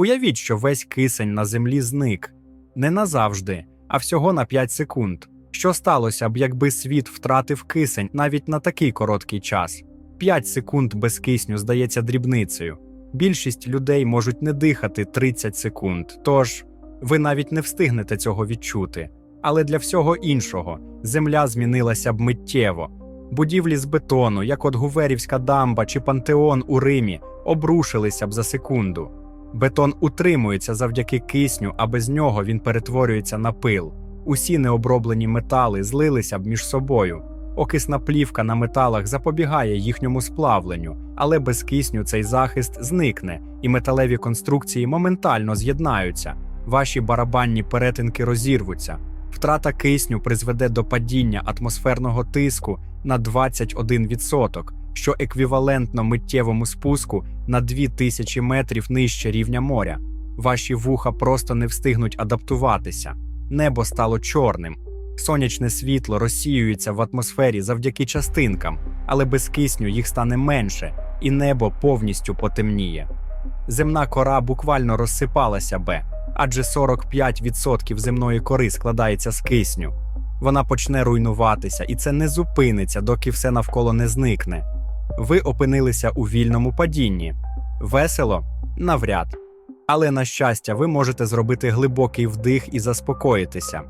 Уявіть, що весь кисень на землі зник не назавжди, а всього на 5 секунд. Що сталося б, якби світ втратив кисень навіть на такий короткий час? 5 секунд без кисню здається дрібницею. Більшість людей можуть не дихати 30 секунд, тож ви навіть не встигнете цього відчути. Але для всього іншого земля змінилася б миттєво. Будівлі з бетону, як от Гуверівська дамба чи Пантеон у Римі, обрушилися б за секунду. Бетон утримується завдяки кисню, а без нього він перетворюється на пил. Усі необроблені метали злилися б між собою. Окисна плівка на металах запобігає їхньому сплавленню, але без кисню цей захист зникне, і металеві конструкції моментально з'єднаються. Ваші барабанні перетинки розірвуться. Втрата кисню призведе до падіння атмосферного тиску на 21%, що еквівалентно миттєвому спуску на 2000 метрів нижче рівня моря. Ваші вуха просто не встигнуть адаптуватися. Небо стало чорним. Сонячне світло розсіюється в атмосфері завдяки частинкам, але без кисню їх стане менше, і небо повністю потемніє. Земна кора буквально розсипалася би, адже 45% земної кори складається з кисню. Вона почне руйнуватися, і це не зупиниться, доки все навколо не зникне. Ви опинилися у вільному падінні. Весело? Навряд. Але на щастя, ви можете зробити глибокий вдих і заспокоїтися.